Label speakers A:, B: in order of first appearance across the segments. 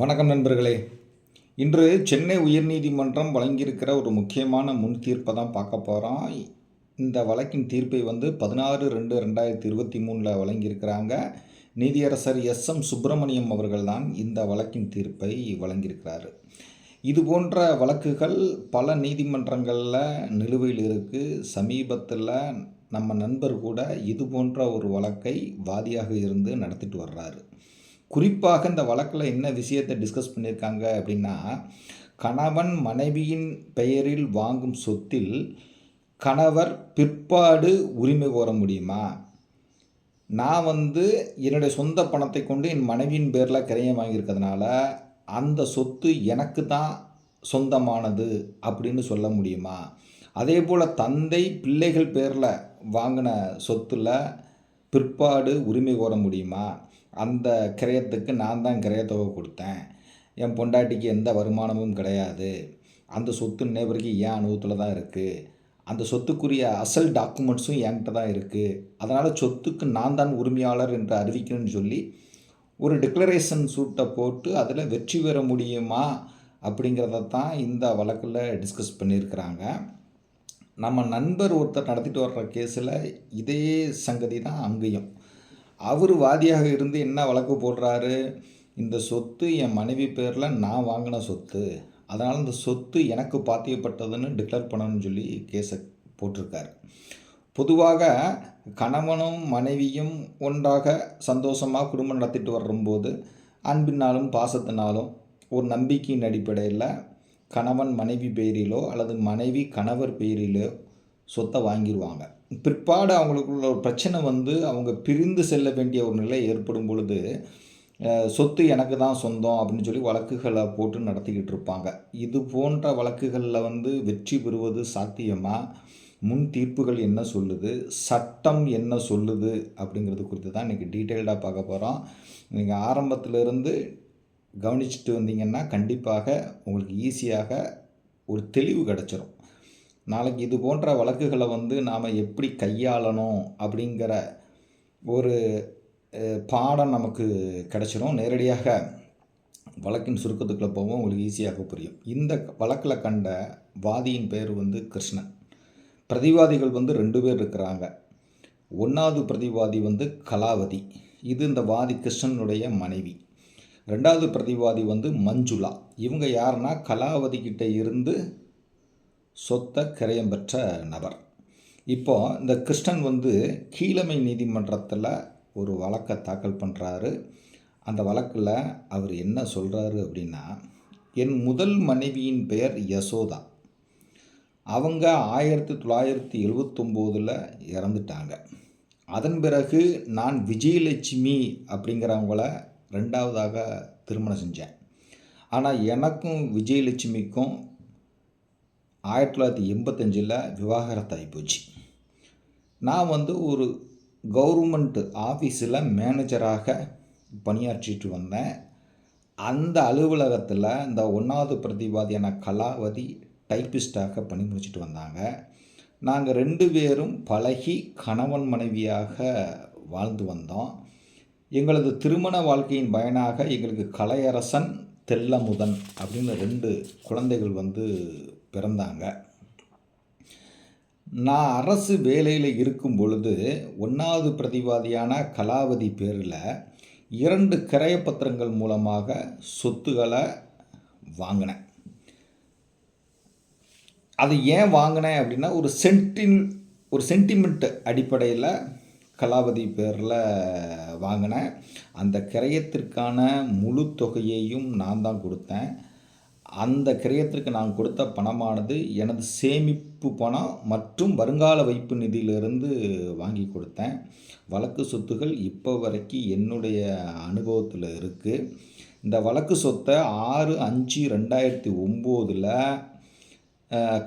A: வணக்கம் நண்பர்களே. இன்று சென்னை உயர்நீதிமன்றம் வழங்கியிருக்கிற ஒரு முக்கியமான முன் தீர்ப்பை தான் பார்க்க போகிறோம் இந்த வழக்கின் தீர்ப்பை வந்து பதினாறு ரெண்டு ரெண்டாயிரத்தி இருபத்தி மூணில் வழங்கியிருக்கிறாங்க. நீதியரசர் எஸ் எம் சுப்பிரமணியம் அவர்கள் தான் இந்த வழக்கின் தீர்ப்பை வழங்கியிருக்கிறாரு. இது போன்ற வழக்குகள் பல நீதிமன்றங்களில் நிலுவையில் இருக்குது சமீபத்தில் நம்ம நண்பர் கூட இது போன்ற ஒரு வழக்கை வாதியாக இருந்து நடத்திட்டு வர்றாரு. குறிப்பாக இந்த வழக்கில் என்ன விஷயத்தை டிஸ்கஸ் பண்ணியிருக்காங்க அப்படின்னா கணவன் மனைவியின் பெயரில் வாங்கும் சொத்தில் கணவர் பிற்பாடு உரிமை கோர முடியுமா? நான் வந்து என்னுடைய சொந்த பணத்தை கொண்டு என் மனைவியின் பேரில் கிரையம் வாங்கியிருக்கிறதுனால அந்த சொத்து எனக்கு தான் சொந்தமானது அப்படின்னு சொல்ல முடியுமா? அதே போல் தந்தை பிள்ளைகள் பேரில் வாங்கின சொத்தில் பிற்பாடு உரிமை கோர முடியுமா? அந்த கிரயத்துக்கு நான் தான் கிரயத்தொகை கொடுத்தேன். என் பொண்டாட்டிக்கு எந்த வருமானமும் கிடையாது. அந்த சொத்து நினைவருக்கு ஏன் அனுபவத்தில் தான் இருக்குது அந்த சொத்துக்குரிய அசல் டாக்குமெண்ட்ஸும் என்கிட்ட தான் இருக்குது அதனால் சொத்துக்கு நான் தான் உரிமையாளர் என்று அறிவிக்கணும்னு சொல்லி ஒரு டிக்ளரேஷன் சூட்டை போட்டு அதில் வெற்றி பெற முடியுமா அப்படிங்கிறத தான் இந்த வழக்கில் டிஸ்கஸ் பண்ணியிருக்கிறாங்க. நம்ம நண்பர் ஒருத்தர் நடத்திட்டு வர்ற கேஸில் இதே சங்கதி தான் அங்கேயும். அவர் வாதியாக இருந்து என்ன வழக்கு போடுறாரு? இந்த சொத்து என் மனைவி பேரில் நான் வாங்கின சொத்து. அதனால் இந்த சொத்து எனக்கு பாத்தியப்பட்டதுன்னு டிக்ளேர் பண்ணணும்னு சொல்லி கேஸை போட்டிருக்காரு. பொதுவாக கணவனும் மனைவியும் ஒன்றாக சந்தோஷமாக குடும்பம் நடத்திட்டு வரும்போது அன்பினாலும் பாசத்தினாலும் ஒரு நம்பிக்கையின் அடிப்படையில் கணவன் மனைவி பெயரிலோ அல்லது மனைவி கணவர் பெயரிலோ சொத்தை வாங்கிடுவாங்க பிற்பாடு அவங்களுக்குள்ள ஒரு பிரச்சனை வந்து அவங்க பிரிந்து செல்ல வேண்டிய ஒரு நிலை ஏற்படும் பொழுது சொத்து எனக்கு தான் சொந்தம் அப்படின்னு சொல்லி வழக்குகளை போட்டு நடத்திக்கிட்டு இருப்பாங்க. இது போன்ற வழக்குகளில் வந்து வெற்றி பெறுவது சாத்தியமா? முன் தீர்ப்புகள் என்ன சொல்லுது? சட்டம் என்ன சொல்லுது? அப்படிங்கிறது குறித்து தான் இன்றைக்கி டீட்டெயில்டாக பார்க்க போகிறோம் நீங்கள் ஆரம்பத்திலிருந்து கவனிச்சுட்டு வந்தீங்கன்னா கண்டிப்பாக உங்களுக்கு ஈஸியாக ஒரு தெளிவு கிடச்சிரும். நாளைக்கு இது போன்ற வழக்குகளை வந்து நாம் எப்படி கையாளணும் அப்படிங்கிற ஒரு பாடம் நமக்கு கிடச்சிரும். நேரடியாக வழக்கின் சுருக்கத்துக்குள்ளே போவோம் உங்களுக்கு ஈஸியாக புரியும். இந்த வழக்கில் கண்ட வாதியின் பேர் வந்து கிருஷ்ணன். பிரதிவாதிகள் வந்து ரெண்டு பேர் இருக்கிறாங்க. ஒன்றாவது பிரதிவாதி வந்து கலாவதி. இது இந்த வாதி கிருஷ்ணனுடைய மனைவி. ரெண்டாவது பிரதிவாதி வந்து மஞ்சுளா. இவங்க யாருன்னா கலாவதி கிட்ட இருந்து சொத்தை கிரயம் பெற்ற நபர். இப்போ இந்த கிருஷ்ணன் வந்து கீழமை நீதிமன்றத்தில் ஒரு வழக்கை தாக்கல் பண்ணுறாரு அந்த வழக்கில் அவர் என்ன சொல்கிறாரு அப்படின்னா என் முதல் மனைவியின் பெயர் யசோதா. அவங்க ஆயிரத்தி தொள்ளாயிரத்தி எழுவத்தொம்போதில் இறந்துட்டாங்க. அதன் பிறகு நான் விஜயலட்சுமி அப்படிங்கிறவங்கள ரெண்டாவதாக திருமணம் செஞ்சேன். ஆனால் எனக்கும் விஜயலட்சுமிக்கும் ஆயிரத்தி தொள்ளாயிரத்தி எண்பத்தஞ்சில் விவாகரத்தாகி போச்சு நான் வந்து ஒரு கவர்மெண்ட் ஆஃபீஸில் மேனேஜராக பணியாற்றிட்டு வந்தேன். அந்த அலுவலகத்தில் இந்த ஒன்றாவது பிரதிவாதியான கலாவதி டைப்பிஸ்டாக பணி முடிச்சுட்டு வந்தாங்க. நாங்கள் ரெண்டு பேரும் பழகி கணவன் மனைவியாக வாழ்ந்து வந்தோம். எங்களது திருமண வாழ்க்கையின் பயனாக எங்களுக்கு கலையரசன் தெல்லமுதன் அப்படின்னு ரெண்டு குழந்தைகள் வந்து பிறந்தாங்க. நான் அரசு வேலையில் இருக்கும் பொழுது ஒன்றாவது பிரதிவாதியான கலாவதி பேரில் இரண்டு கிரயப்பத்திரங்கள் மூலமாக சொத்துக்களை வாங்கினேன். அது ஏன் வாங்கினேன் அப்படின்னா ஒரு சென்டின் ஒரு சென்டிமெண்ட் அடிப்படையில் கலாவதி பேரில் வாங்கினேன். அந்த கிரயத்திற்கான முழு தொகையையும் நான் தான் கொடுத்தேன். அந்த கிரயத்திற்கு நான் கொடுத்த பணமானது எனது சேமிப்பு பணம் மற்றும் வருங்கால வைப்பு நிதியிலிருந்து வாங்கி கொடுத்தேன். வழக்கு சொத்துகள் இப்போ வரைக்கும் என்னுடைய அனுபவத்தில் இருக்குது இந்த வழக்கு சொத்தை ஆறு அஞ்சு ரெண்டாயிரத்தி ஒம்போதில்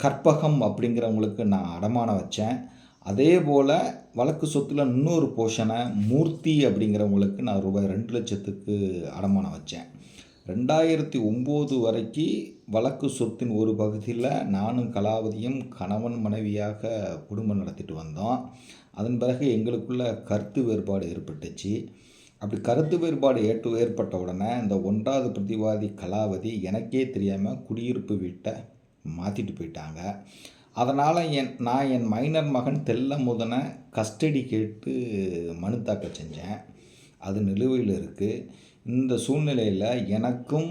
A: கற்பகம் அப்படிங்கிறவங்களுக்கு நான் அடமானம் வச்சேன். அதே போல் வழக்கு சொத்தில் இன்னொரு போர்ஷனை மூர்த்தி அப்படிங்கிறவங்களுக்கு நான் ரூபாய் ரெண்டு லட்சத்துக்கு அடமானம் வச்சேன். ரெண்டாயிரத்தி ஒம்பது வரைக்கும் வழக்கு சொத்தின் ஒரு பகுதியில் நானும் கலாவதியும் கணவன் மனைவியாக குடும்பம் நடத்திட்டு வந்தோம். அதன் பிறகு எங்களுக்குள்ள கருத்து வேறுபாடு ஏற்பட்டுச்சு. அப்படி கருத்து வேறுபாடு ஏற்று ஏற்பட்ட உடனே இந்த ஒன்றாவது பிரதிவாதி கலாவதி எனக்கே தெரியாமல் குடியிருப்பு வீட்டை மாற்றிட்டு போயிட்டாங்க. அதனால் என் நான் என் மைனர் மகன் தெல்ல முதனை கஸ்டடி கேட்டு மனு தாக்கல் செஞ்சேன். அது நிலுவையில் இருக்குது இந்த சூழ்நிலையில் எனக்கும்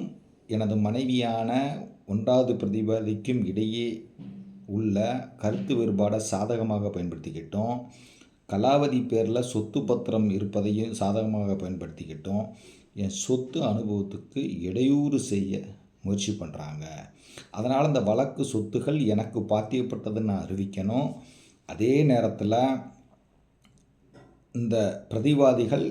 A: எனது மனைவியான ஒன்றாவது பிரதிபதிக்கும் இடையே உள்ள கருத்து வேறுபாடை சாதகமாக பயன்படுத்திக்கிட்டோம். கலாவதி பேரில் சொத்து பத்திரம் இருப்பதையும் சாதகமாக பயன்படுத்திக்கிட்டோம். என் சொத்து அனுபவத்துக்கு இடையூறு செய்ய முயற்சி பண்ணுறாங்க அதனால் இந்த வழக்கு சொத்துகள் எனக்கு பாத்தியப்பட்டதுன்னு நான் அறிவிக்கணும். அதே நேரத்தில் இந்த பிரதிவாதிகள்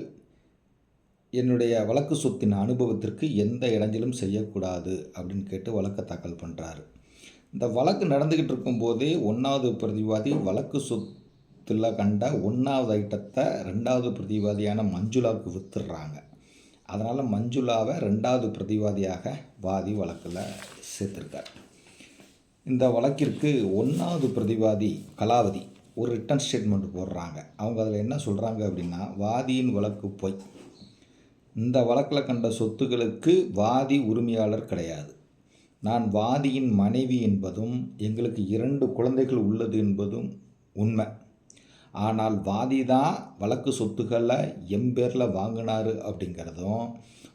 A: என்னுடைய வழக்கு சொத்தின் அனுபவத்திற்கு எந்த இடைஞ்சலும் செய்யக்கூடாது அப்படின்னு கேட்டு வழக்கை தாக்கல் பண்ணுறாரு இந்த வழக்கு நடந்துக்கிட்டு இருக்கும்போதே ஒன்றாவது பிரதிவாதி வழக்கு சொத்தில் கண்ட ஒன்றாவது ஐட்டத்தை ரெண்டாவது பிரதிவாதியான மஞ்சுளாவுக்கு வித்துடுறாங்க. அதனால் மஞ்சுளாவை ரெண்டாவது பிரதிவாதியாக வாதி வழக்கில் சேர்த்துருக்கார். இந்த வழக்கிற்கு ஒன்றாவது பிரதிவாதி கலாவதி ஒரு ரிட்டன் ஸ்டேட்மெண்ட் போடுறாங்க. அவங்க அதில் என்ன சொல்கிறாங்க அப்படின்னா வாதியின் வழக்கு பொய். இந்த வழக்கில் கண்ட சொத்துக்களுக்கு வாதி உரிமையாளர் கிடையாது. நான் வாதியின் மனைவி என்பதும் எங்களுக்கு இரண்டு குழந்தைகள் உள்ளது என்பதும் உண்மை. ஆனால் வாதி தான் வழக்கு சொத்துக்களை எம்பேரில் வாங்கினார் அப்படிங்கிறதும்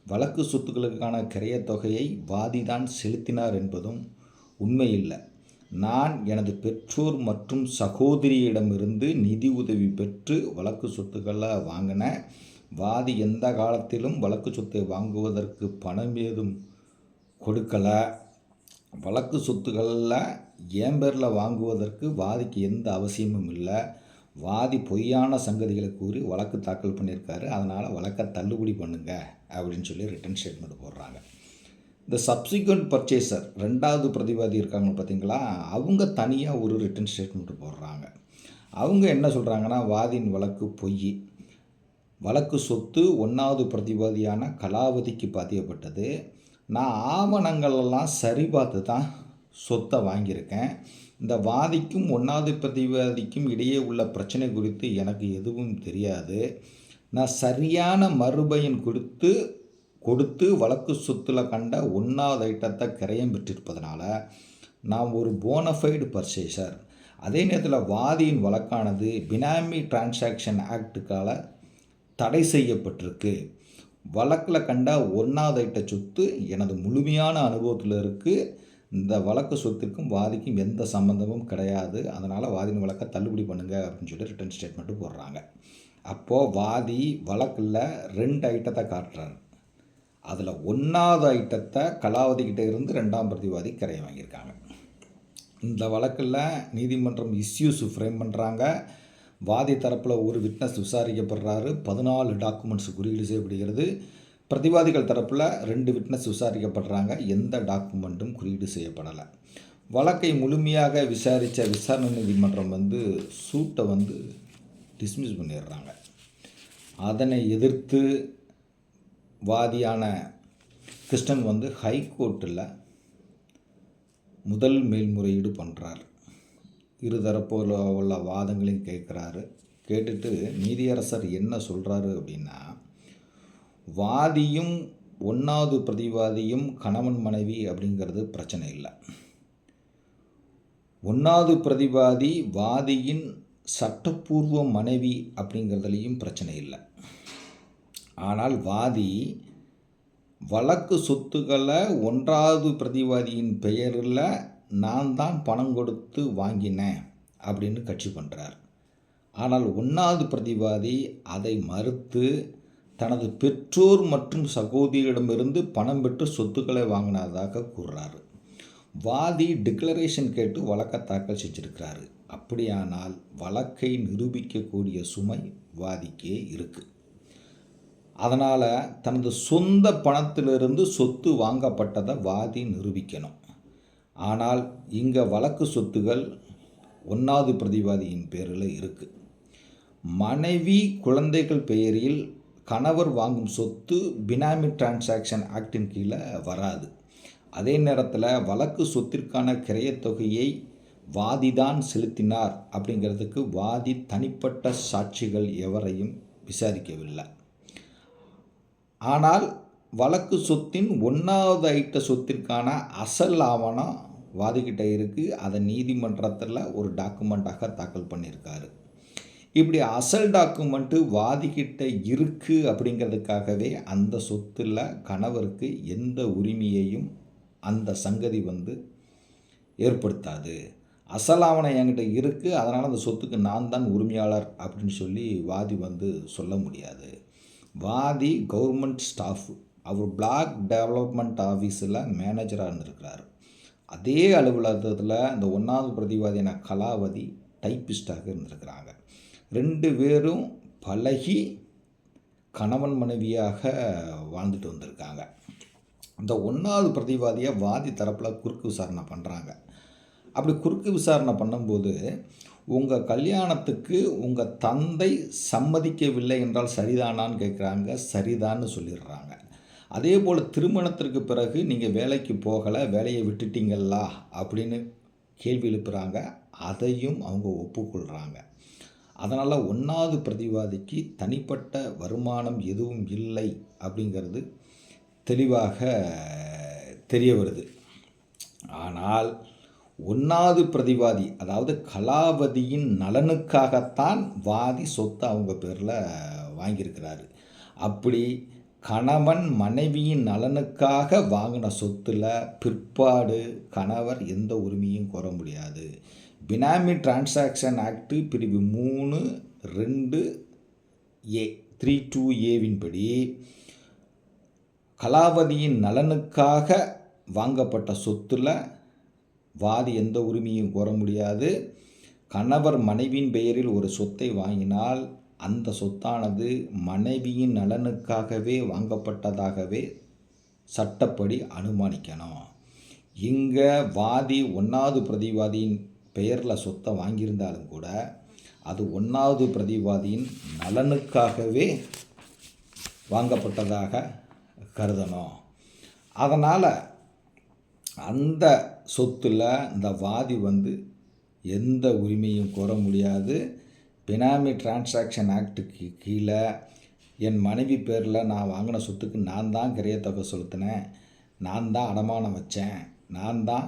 A: வழக்கு சொத்துக்களுக்கான கிரையத் தொகையை வாதி தான் செலுத்தினார் என்பதும் உண்மையில்லை நான் எனது பெற்றோர் மற்றும் சகோதரியிடமிருந்து நிதி உதவி பெற்று வழக்கு சொத்துக்களை வாங்கினேன் வாதி எந்த காலத்திலும் வழக்கு சொத்தை வாங்குவதற்கு பணம் ஏதும் கொடுக்கலை. வழக்கு சொத்துக்களில் என் பேரில் வாங்குவதற்கு வாதிக்கு எந்த அவசியமும் இல்லை. வாதி பொய்யான சங்கதிகளை கூறி வழக்கு தாக்கல் பண்ணியிருக்காரு. அதனால் வழக்கை தள்ளுபடி பண்ணுங்க அப்படின்னு சொல்லி ரிட்டன் ஸ்டேட்மெண்ட் போடுறாங்க. இந்த சப்சிக்வெண்ட் பர்ச்சேசர் ரெண்டாவது பிரதிவாதி இருக்காங்க பார்த்தீங்களா? அவங்க தனியாக ஒரு ரிட்டன் ஸ்டேட்மெண்ட் போடுறாங்க. அவங்க என்ன சொல்கிறாங்கன்னா வாதியின் வழக்கு பொய். வழக்கு சொத்து ஒன்றாவது பிரதிவாதியான கலாவதிக்கு பதியப்பட்டது நான் ஆவணங்களெல்லாம் சரி பார்த்து தான் சொத்தை வாங்கியிருக்கேன். இந்த வாதிக்கும் ஒன்றாவது பிரதிவாதிக்கும் இடையே உள்ள பிரச்சனை குறித்து எனக்கு எதுவும் தெரியாது. நான் சரியான மறுபயன் கொடுத்து கொடுத்து வழக்கு சொத்தில் கண்ட ஒன்றாவது ஐட்டத்தை கிரயம் பெற்றிருப்பதனால நான் ஒரு போனஃபைடு பர்ச்சேசர் அதே நேரத்தில் வாதியின் வழக்கானது பினாமி டிரான்சாக்ஷன் ஆக்டுக்கால தடை செய்யப்பட்டிருக்கு. வழக்கில் கண்ட ஒன்றாவது ஐட்ட சொத்து எனது முழுமையான அனுபவத்தில் இருக்குது இந்த வழக்கு சொத்துக்கும் வாதிக்கும் எந்த சம்மந்தமும் கிடையாது. அதனால் வாதின் வழக்கை தள்ளுபடி பண்ணுங்க அப்படின்னு சொல்லி ரிட்டன் ஸ்டேட்மெண்ட்டு போடுறாங்க. அப்போது வாதி வழக்கில் ரெண்டு ஐட்டத்தை காட்டுறாரு. அதில் ஒன்றாவது ஐட்டத்தை கலாவதிக்கிட்ட இருந்து ரெண்டாம் பிரதிவாதி கரையை வாங்கியிருக்காங்க. இந்த வழக்கில் நீதிமன்றம் இஸ்யூஸ் ஃப்ரேம் பண்ணுறாங்க வாதி தரப்பில் ஒரு விட்னஸ் விசாரிக்கப்படுறாரு. பதினாலு டாக்குமெண்ட்ஸ் குறியீடு செய்யப்படுகிறது. பிரதிவாதிகள் தரப்பில் ரெண்டு விட்னஸ் விசாரிக்கப்படுறாங்க. எந்த டாக்குமெண்ட்டும் குறியீடு செய்யப்படலை. வழக்கை முழுமையாக விசாரித்த விசாரணை நீதிமன்றம் வந்து சூட்டை வந்து டிஸ்மிஸ் பண்ணிடுறாங்க. அதனை எதிர்த்து வாதியான கிருஷ்ணன் வந்து ஹைகோர்ட்டில் முதல் மேல்முறையீடு பண்ணுறார் இருதரப்பில் உள்ள வாதங்களையும் கேட்குறாரு. கேட்டுட்டு நீதியரசர் என்ன சொல்கிறாரு அப்படின்னா வாதியும் ஒன்றாவது பிரதிவாதியும் கணவன் மனைவி அப்படிங்கிறது பிரச்சனை இல்லை. ஒன்றாவது பிரதிவாதி வாதியின் சட்டப்பூர்வ மனைவி அப்படிங்கிறதுலையும் பிரச்சனை இல்லை. ஆனால் வாதி வழக்கு சொத்துக்களை ஒன்றாவது பிரதிவாதியின் பெயரில் நான் தான் பணம் கொடுத்து வாங்கினேன் அப்படின்னு கட்சி பண்ணுறார் ஆனால் ஒன்றாவது பிரதிவாதி அதை மறுத்து தனது பெற்றோர் மற்றும் சகோதரியிடமிருந்து பணம் பெற்று சொத்துக்களை வாங்கினதாக கூறுறாரு. வாதி டிக்ளரேஷன் கேட்டு வழக்கை தாக்கல் செஞ்சிருக்கிறாரு. அப்படியானால் வழக்கை நிரூபிக்கக்கூடிய சுமை வாதிக்கே இருக்குது அதனால் தனது சொந்த பணத்திலிருந்து சொத்து வாங்கப்பட்டதை வாதி நிரூபிக்கணும். ஆனால் இங்கே வழக்கு சொத்துகள் ஒன்றாவது பிரதிவாதியின் பேரில் இருக்குது மனைவி குழந்தைகள் பெயரில் கணவர் வாங்கும் சொத்து பினாமி டிரான்சாக்ஷன் ஆக்டின் கீழே வராது. அதே நேரத்தில் வழக்கு சொத்திற்கான கிரையத் தொகையை வாதிதான் செலுத்தினார் அப்படிங்கிறதுக்கு வாதி தனிப்பட்ட சாட்சிகள் எவரையும் விசாரிக்கவில்லை. ஆனால் வழக்கு சொத்தின் ஒன்றாவது ஐட்ட சொத்திற்கான அசல் ஆவணம் வாதிக்கிட்ட இருக்குது அதை நீதிமன்றத்தில் ஒரு டாக்குமெண்ட்டாக தாக்கல் பண்ணியிருக்காரு இப்படி அசல் டாக்குமெண்ட்டு வாதிக்கிட்ட இருக்குது அப்படிங்கிறதுக்காகவே அந்த சொத்தில் கணவருக்கு எந்த உரிமையையும் அந்த சங்கதி வந்து ஏற்படுத்தாது. அசல் ஆவணம் என்கிட்ட இருக்குது அதனால் அந்த சொத்துக்கு நான் தான் உரிமையாளர் அப்படின்னு சொல்லி வாதி வந்து சொல்ல முடியாது. வாதி கவர்மெண்ட் ஸ்டாஃப் அவர் பிளாக் டெவலப்மெண்ட் ஆஃபீஸில் மேனேஜராக இருந்திருக்கிறார். அதே அலுவலகத்தில் இந்த ஒன்றாவது பிரதிவாதியான கலாவதி டைப்பிஸ்டாக இருந்திருக்கிறாங்க. ரெண்டு பேரும் பழகி கணவன் மனைவியாக வாழ்ந்துட்டு வந்திருக்காங்க. இந்த ஒன்றாவது பிரதிவாதியை வாதி தரப்பில் குறுக்கு விசாரணை பண்ணுறாங்க அப்படி குறுக்கு விசாரணை பண்ணும்போது உங்கள் கல்யாணத்துக்கு உங்கள் தந்தை சம்மதிக்கவில்லை என்றால் சரிதானான்னு கேட்குறாங்க சரிதான்னு சொல்லிடுறாங்க. அதே போல் திருமணத்திற்கு பிறகு நீங்கள் வேலைக்கு போகலை வேலையை விட்டுட்டீங்களா? அப்படின்னு கேள்வி எழுப்புகிறாங்க அதையும் அவங்க ஒப்புக்கொள்கிறாங்க அதனால் ஒன்றாவது பிரதிவாதிக்கு தனிப்பட்ட வருமானம் எதுவும் இல்லை அப்படிங்கிறது தெளிவாக தெரிய வருது. ஆனால் ஒன்றாவது பிரதிவாதி அதாவது கலாவதியின் நலனுக்காகத்தான் வாதி சொத்தை அவங்க பேரில் வாங்கியிருக்கிறாரு. அப்படி கணவன் மனைவியின் நலனுக்காக வாங்கின சொத்தில் பிற்பாடு கணவர் எந்த உரிமையும் கோர முடியாது. பினாமி டிரான்சாக்ஷன் ஆக்டு பிரிவு மூணு ரெண்டு ஏ த்ரீ டூ ஏவின்படி கலாவதியின் நலனுக்காக வாங்கப்பட்ட சொத்தில் வாதி எந்த உரிமையும் கோர முடியாது. கணவர் மனைவியின் பெயரில் ஒரு சொத்தை வாங்கினால் அந்த சொத்தானது மனைவியின் நலனுக்காகவே வாங்கப்பட்டதாகவே சட்டப்படி அனுமானிக்கணும். இங்கே வாதி ஒன்றாவது பிரதிவாதியின் பெயரில் சொத்தை வாங்கியிருந்தாலும் கூட அது ஒன்றாவது பிரதிவாதியின் நலனுக்காகவே வாங்கப்பட்டதாக கருதணும். அதனால் அந்த சொத்தில் இந்த வாதி வந்து எந்த உரிமையும் கோர முடியாது. பினாமி டிரான்சாக்ஷன் ஆக்டுக்கு கீழே என் மனைவி பேரில் நான் வாங்கின சொத்துக்கு நான் தான் கிரையத்தொகை செலுத்தினேன். நான் தான் அடமானம் வச்சேன். நான் தான்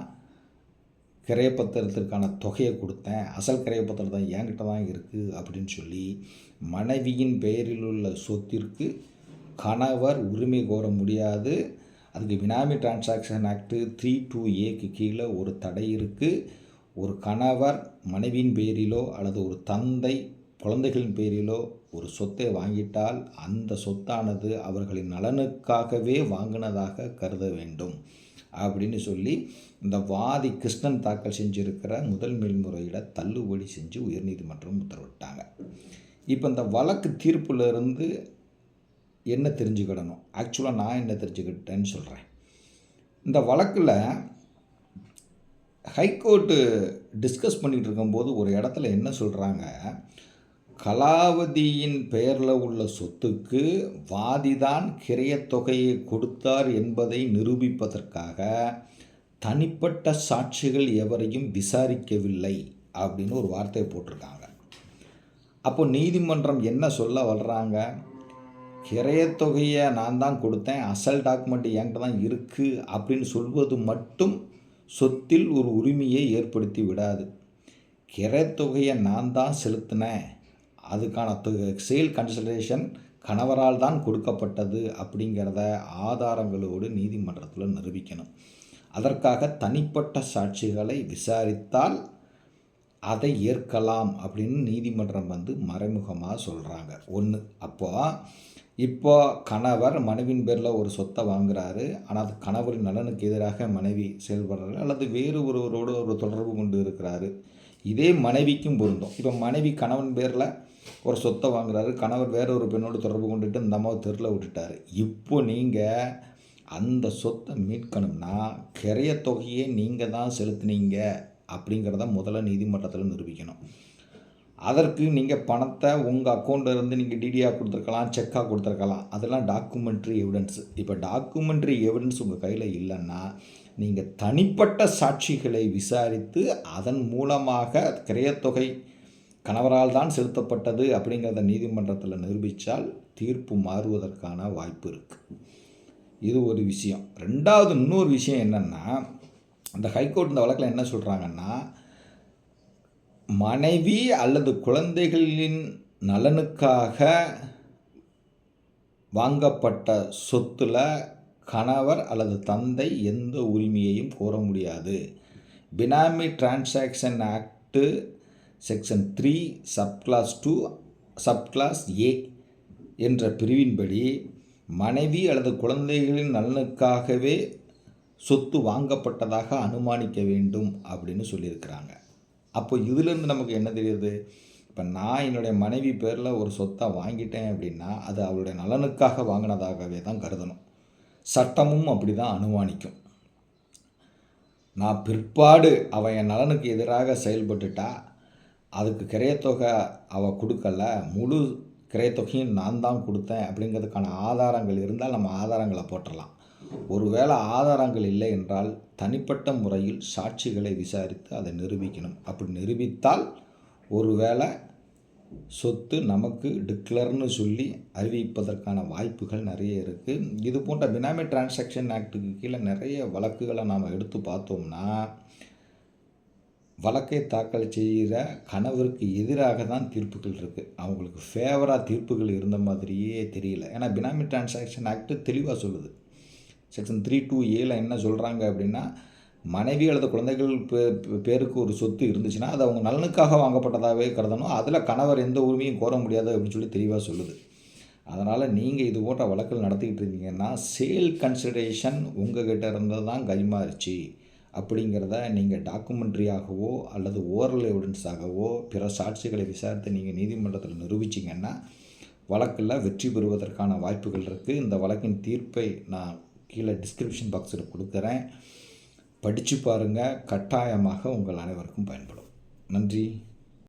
A: கிரையப்பத்திரத்திற்கான தொகையை கொடுத்தேன். அசல் கிரையப்பத்திரம் தான் என்கிட்ட தான் இருக்குது அப்படின்னு சொல்லி மனைவியின் பெயரில் உள்ள சொத்திற்கு கணவர் உரிமை கோர முடியாது. அதுக்கு benami transaction act three two ஏக்கு கீழே ஒரு தடை இருக்குது ஒரு கணவர் மனைவியின் பேரிலோ அல்லது ஒரு தந்தை குழந்தைகளின் பேரிலோ ஒரு சொத்தை வாங்கிட்டால் அந்த சொத்தானது அவர்களின் நலனுக்காகவே வாங்கினதாக கருத வேண்டும் அப்படின்னு சொல்லி இந்த வாதி கிருஷ்ணன் தாக்கல் செஞ்சுருக்கிற முதல் மேல்முறையிட தள்ளுபடி செஞ்சு உயர்நீதிமன்றம் உத்தரவிட்டாங்க. இப்போ இந்த வழக்கு தீர்ப்புலேருந்து என்ன தெரிஞ்சுக்கிடணும்? ஆக்சுவலாக நான் என்ன தெரிஞ்சுக்கிட்டேன்னு சொல்கிறேன் இந்த வழக்கில் ஹைகோர்ட்டு டிஸ்கஸ் பண்ணிகிட்டு இருக்கும்போது ஒரு இடத்துல என்ன சொல்கிறாங்க கலாவதியின் பெயரில் உள்ள சொத்துக்கு வாதிதான் கிரையத்தொகையை கொடுத்தார் என்பதை நிரூபிப்பதற்காக தனிப்பட்ட சாட்சிகள் எவரையும் விசாரிக்கவில்லை அப்படின்னு ஒரு வார்த்தையை போட்டிருக்காங்க. அப்போ நீதிமன்றம் என்ன சொல்ல வர்றாங்க? கிரையத்தொகையை நான் தான் கொடுத்தேன் அசல் டாக்குமெண்ட் என்கிட்ட தான் இருக்குது அப்படின்னு சொல்வது மட்டும் சொத்தில் ஒரு உரிமையை ஏற்படுத்தி விடாது. கிரைத்தொகையை நான் தான் செலுத்தினேன் அதுக்கான தொகை சேல் கன்சல்டேஷன் கணவரால் தான் கொடுக்கப்பட்டது அப்படிங்கிறத ஆதாரங்களோடு நீதிமன்றத்தில் நிரூபிக்கணும். அதற்காக தனிப்பட்ட சாட்சிகளை விசாரித்தால் அதை ஏற்கலாம் அப்படின்னு நீதிமன்றம் வந்து மறைமுகமாக சொல்கிறாங்க ஒன்று அப்போது இப்போ கணவர் மனைவின் பேரில் ஒரு சொத்தை வாங்குறாரு. ஆனால் அது கணவரின் நலனுக்கு எதிராக மனைவி செயல்படுறாரு அல்லது வேறு ஒருவரோடு ஒரு தொடர்பு கொண்டு இருக்கிறாரு. இதே மனைவிக்கும் பொருந்தும். இப்போ மனைவி கணவன் பேரில் ஒரு சொத்தை வாங்குறாரு. கணவர் வேற ஒரு பெண்ணோடு தொடர்பு கொண்டுட்டு இந்த அம்மாவை தெருவில் விட்டுட்டார். இப்போ நீங்கள் அந்த சொத்தை மீட்கணும்னா கிரைய தொகையை நீங்கள் தான் செலுத்துனீங்க அப்படிங்கிறத முதல்ல நீதிமன்றத்தில் நிரூபிக்கணும். அதற்கு நீங்கள் பணத்தை உங்கள் அக்கௌண்ட்டில் இருந்து நீங்கள் டிடியாக கொடுத்துருக்கலாம் செக்காக கொடுத்துருக்கலாம். அதெல்லாம் டாக்குமெண்ட்ரி எவிடன்ஸ் இப்போ டாக்குமெண்ட்ரி எவிடன்ஸ் உங்கள் கையில் இல்லைன்னா நீங்கள் தனிப்பட்ட சாட்சிகளை விசாரித்து அதன் மூலமாக கிரையத்தொகை கணவரால் தான் செலுத்தப்பட்டது அப்படிங்கிறத நீதிமன்றத்தில் நிரூபித்தால் தீர்ப்பு மாறுவதற்கான வாய்ப்பு இருக்குது இது ஒரு விஷயம். ரெண்டாவது இன்னொரு விஷயம் என்னென்னா இந்த ஹைகோர்ட் இந்த வழக்கில் என்ன சொல்கிறாங்கன்னா மனைவி அல்லது குழந்தைகளின் நலனுக்காக வாங்கப்பட்ட சொத்தில் கணவர் அல்லது தந்தை எந்த உரிமையையும் கோர முடியாது. Benami transaction act section three subclause two subclause A என்ற பிரிவின்படி மனைவி அல்லது குழந்தைகளின் நலனுக்காகவே சொத்து வாங்கப்பட்டதாக அனுமானிக்க வேண்டும் அப்படின்னு சொல்லியிருக்கிறாங்க. அப்போ இதுலேருந்து நமக்கு என்ன தெரியுது? இப்போ நான் என்னுடைய மனைவி பேரில் ஒரு சொத்தை வாங்கிட்டேன் அப்படின்னா அது அவளுடைய நலனுக்காக வாங்கினதாகவே தான் கருதணும். சட்டமும் அப்படி தான் அனுமானிக்கும். நான் பிற்பாடு அவன் என் நலனுக்கு எதிராக செயல்பட்டுட்டா அதுக்கு கிரையத்தொகை அவள் கொடுக்கல முழு கிரையத்தொகையும் நான் தான் கொடுத்தேன் அப்படிங்கிறதுக்கான ஆதாரங்கள் இருந்தால் நம்ம ஆதாரங்களை போட்டுடலாம் ஒருவேளை ஆதாரங்கள் இல்லை என்றால் தனிப்பட்ட முறையில் சாட்சிகளை விசாரித்து அதை நிரூபிக்கணும். அப்படி நிரூபித்தால் ஒருவேளை சொத்து நமக்கு டிக்ளர்னு சொல்லி அறிவிப்பதற்கான வாய்ப்புகள் நிறைய இருக்குது இது போன்ற பினாமி டிரான்சாக்ஷன் ஆக்டுக்கு கீழே நிறைய வழக்குகளை நாம் எடுத்து பார்த்தோம்னா வழக்கை தாக்கல் செய்கிற கணவருக்கு எதிராக தான் தீர்ப்புகள் இருக்குது அவங்களுக்கு ஃபேவராக தீர்ப்புகள் இருந்த மாதிரியே தெரியல. ஏன்னா பினாமி டிரான்சாக்ஷன் ஆக்ட்டு தெளிவாக சொல்லுது. செக்ஷன் த்ரீ டூ ஏல என்ன சொல்கிறாங்க அப்படின்னா மனைவி அல்லது குழந்தைகள் பே- பேருக்கு ஒரு சொத்து இருந்துச்சுன்னா அது அவங்க நலனுக்காக வாங்கப்பட்டதாகவே கருதணும். அதில் கணவர் எந்த உரிமையும் கோர முடியாது அப்படின்னு சொல்லி தெளிவாக சொல்லுது. அதனால் நீங்கள் இது போன்ற வழக்கில் நடத்திக்கிட்டு இருக்கீங்கன்னா சேல் கன்சிடரேஷன் உங்கள் கிட்ட தான் கைமாறுச்சு. அப்படிங்கிறத நீங்கள் டாக்குமெண்ட்ரியாகவோ அல்லது ஓரல் எவிடன்ஸாகவோ பிற சாட்சிகளை விசாரித்து நீங்கள் நீதிமன்றத்தில் நிரூபிச்சிங்கன்னா வழக்கில் வெற்றி பெறுவதற்கான வாய்ப்புகள் இருக்குது இந்த வழக்கின் தீர்ப்பை நான் கீழே டிஸ்கிரிப்ஷன் பாக்ஸில் கொடுக்குறேன். படித்து பாருங்கள் கட்டாயமாக உங்கள் அனைவருக்கும் பயன்படும். நன்றி.